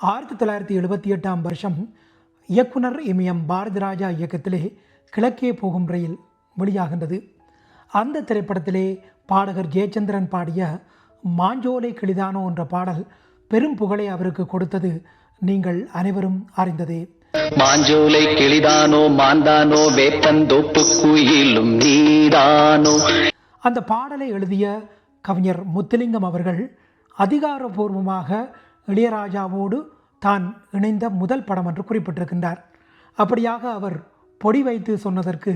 ஆயிரத்தி தொள்ளாயிரத்தி எழுபத்தி எட்டாம் வருஷம் இயக்குனர் இமயம் பாரதிராஜா இயக்கத்திலே கிழக்கே போகும் ரயில் வெளியாகின்றது. அந்த திரைப்படத்திலே பாடகர் ஜெயச்சந்திரன் பாடிய மாஞ்சோலை கிளிதானோ என்ற பாடல் பெரும் புகழை அவருக்கு கொடுத்தது நீங்கள் அனைவரும் அறிந்ததே. மாஞ்சோலை கிளிதானோ மாந்தானோ வேப்பந்தோப்பு குயிலும் நீதானோ. அந்த பாடலை எழுதிய கவிஞர் முத்துலிங்கம் அவர்கள் அதிகாரபூர்வமாக இளையராஜாவோடு தான் இணைந்த முதல் படம் என்று குறிப்பிட்டிருக்கின்றார். அப்படியாக அவர் பொடி வைத்து சொன்னதற்கு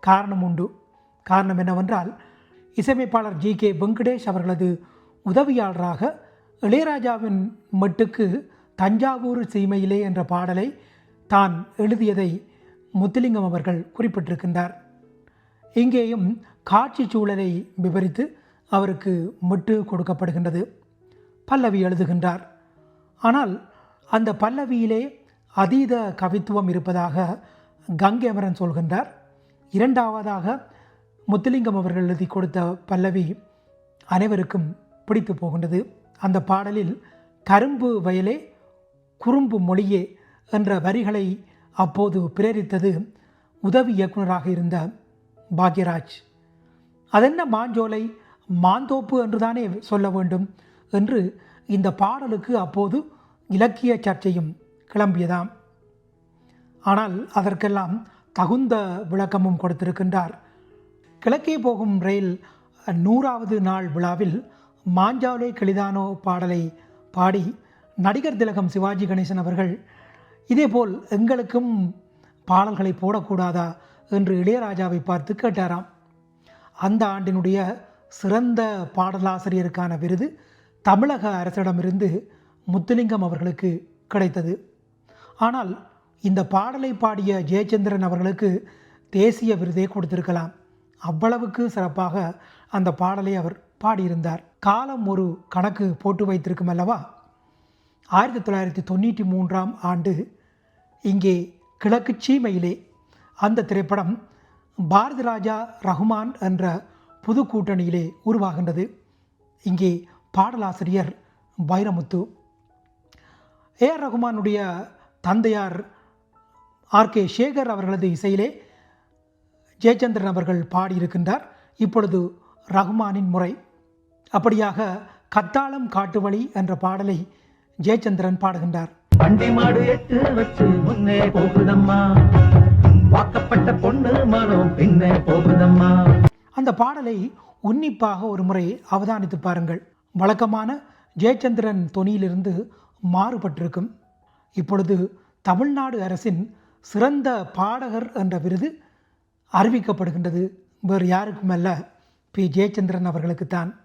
காரணம் உண்டு. காரணம் என்னவென்றால் இசையமைப்பாளர் ஜி. கே. வெங்கடேஷ் அவர்களது உதவியாளராக இளையராஜாவின் மட்டுக்கு தஞ்சாவூர் சீமையிலே என்ற பாடலை தான் எழுதியதை முத்துலிங்கம் அவர்கள் குறிப்பிட்டிருக்கின்றார். இங்கேயும் காட்சி சூழலை விவரித்து அவருக்கு மட்டு கொடுக்கப்படுகின்றது. பல்லவி எழுதுகின்றார். ஆனால் அந்த பல்லவியிலே அதீத கவித்துவம் இருப்பதாக கங்கை அமரன் சொல்கின்றார். இரண்டாவதாக முத்துலிங்கம் அவர்கள் எழுதி கொடுத்த பல்லவி அனைவருக்கும் பிடித்து போகின்றது. அந்த பாடலில் கரும்பு வயலே குறும்பு மொழியே என்ற வரிகளை அப்போது பிரேரித்தது உதவி இயக்குனராக இருந்த பாக்யராஜ். அதென்ன மாஞ்சோலை மாந்தோப்பு என்றுதானே சொல்ல வேண்டும் என்று இந்த பாடலுக்கு அப்போது இலக்கிய சர்ச்சையும் கிளம்பியதாம். ஆனால் அதற்கெல்லாம் தகுந்த விளக்கமும் கொடுத்திருக்கின்றார். கிழக்கே போகும் ரயில் நூறாவது நாள் விழாவில் மாஞ்சாலை கெளிதானோ பாடலை பாடி நடிகர் திலகம் சிவாஜி கணேசன் அவர்கள் இதேபோல் எங்களுக்கும் பாடல்களை போடக்கூடாதா? என்று இளையராஜாவை பார்த்து கேட்டாராம். அந்த ஆண்டினுடைய சிறந்த பாடலாசிரியருக்கான விருது தமிழக அரசிடமிருந்து முத்துலிங்கம் அவர்களுக்கு கிடைத்தது. ஆனால் இந்த பாடலை பாடிய ஜெயச்சந்திரன் அவர்களுக்கு தேசிய விருதே கொடுத்திருக்கலாம். அவ்வளவுக்கு சிறப்பாக அந்த பாடலை அவர் பாடியிருந்தார். காலம் ஒரு கணக்கு போட்டு வைத்திருக்கும் அல்லவா? ஆயிரத்தி தொள்ளாயிரத்தி தொண்ணூற்றி மூன்றாம் ஆண்டு இங்கே கிழக்கு சீமையிலே அந்த திரைப்படம் பாரதி ராஜா ரஹ்மான் என்ற புது கூட்டணியிலே உருவாகின்றது. இங்கே பாடலாசிரியர் வைரமுத்து ஏ. ஆர். ரகுமானுடைய தந்தையார் ஆர். கே. சேகர் அவர்களது இசையிலே ஜெயச்சந்திரன் அவர்கள் பாடியிருக்கின்றார். இப்பொழுது ரகுமானின் முறை. அப்படியாக கத்தாளம் காட்டுவழி என்ற பாடலை ஜெயச்சந்திரன் பாடுகின்றார். வண்டி மாடு எட்டு வச்சு முன்னே போகுதம்மா. வாக்கப்பட்ட பொண்ணு மனம் பின்னே போகுதம்மா. அந்த பாடலை உன்னிப்பாக ஒரு முறை அவதானித்து பாருங்கள். வழக்கமான ஜெயச்சந்திரன் தொனியிலிருந்து மாறுபட்டிருக்கும். இப்பொழுது தமிழ்நாடு அரசின் சிறந்த பாடகர் என்ற விருது அறிவிக்கப்படுகின்றது. வேறு யாருக்குமல்ல. பி. ஜெயச்சந்திரன் அவர்களுக்குத்தான்.